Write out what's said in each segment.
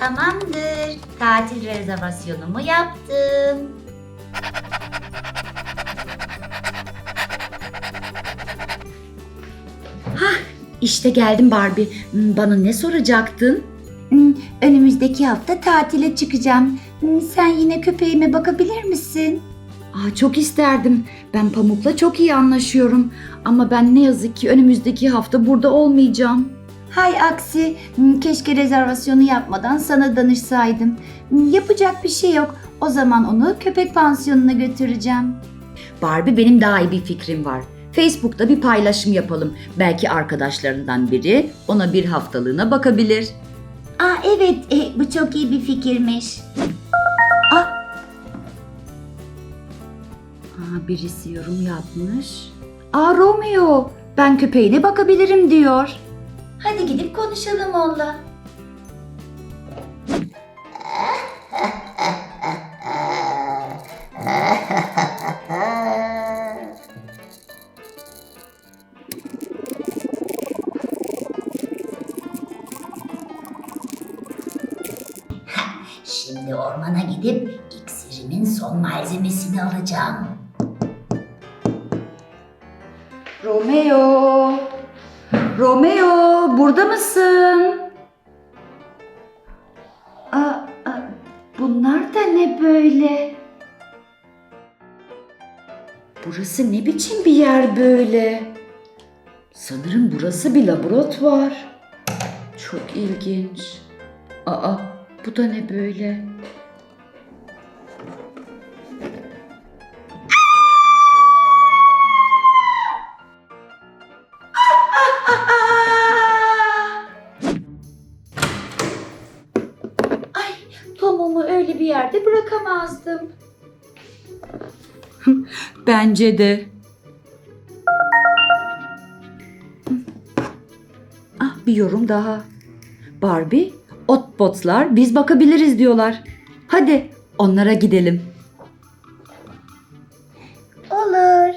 Tamamdır. Tatil rezervasyonumu yaptım. İşte geldim Barbie. Hmm, Bana ne soracaktın? Hmm, Önümüzdeki hafta tatile çıkacağım. Hmm, Sen yine köpeğime bakabilir misin? Aa, çok isterdim. Ben Pamuk'la çok iyi anlaşıyorum. Ama ben ne yazık ki önümüzdeki hafta burada olmayacağım. Hay aksi, hmm, keşke rezervasyonu yapmadan sana danışsaydım. Hmm, Yapacak bir şey yok. O zaman onu köpek pansiyonuna götüreceğim. Barbie benim daha iyi bir fikrim var. Facebook'ta bir paylaşım yapalım. Belki arkadaşlarından biri ona bir haftalığına bakabilir. Aa evet, e, bu çok iyi bir fikirmiş. Aa, birisi yorum yapmış. Aa Romeo, ben köpeğine bakabilirim diyor. Hadi gidip konuşalım onunla. Şimdi ormana gidip iksirimin son malzemesini alacağım. Romeo, Romeo burada mısın? Aa, aa, bunlar da ne böyle? Burası ne biçim bir yer böyle? Sanırım burası bir laboratuvar. Çok ilginç. Aa, bu da ne böyle? Tom'umu öyle bir yerde bırakamazdım. Bence de. Ah bir yorum daha. Barbie, otbotlar biz bakabiliriz diyorlar. Hadi onlara gidelim. Olur.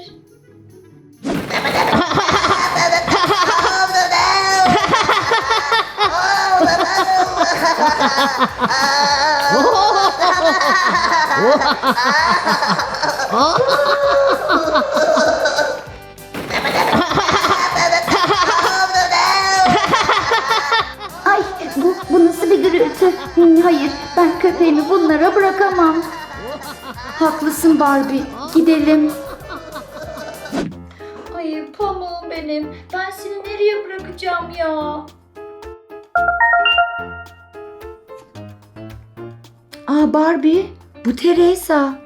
Ay bu, bu nasıl bir gürültü? Hayır ben köpeğimi bunlara bırakamam. Haklısın Barbie. Gidelim. Ay pamuğum benim. Ben seni nereye bırakacağım ya? Aa Barbie, bu Teresa.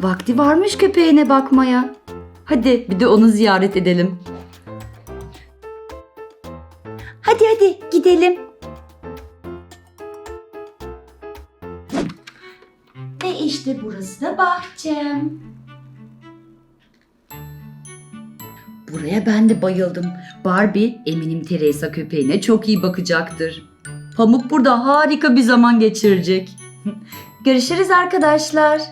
Vakti varmış köpeğine bakmaya. Hadi bir de onu ziyaret edelim. Hadi hadi gidelim. Ve işte burası da bahçem. Buraya ben de bayıldım. Barbie eminim Teresa köpeğine çok iyi bakacaktır. Pamuk burada harika bir zaman geçirecek. Görüşürüz arkadaşlar.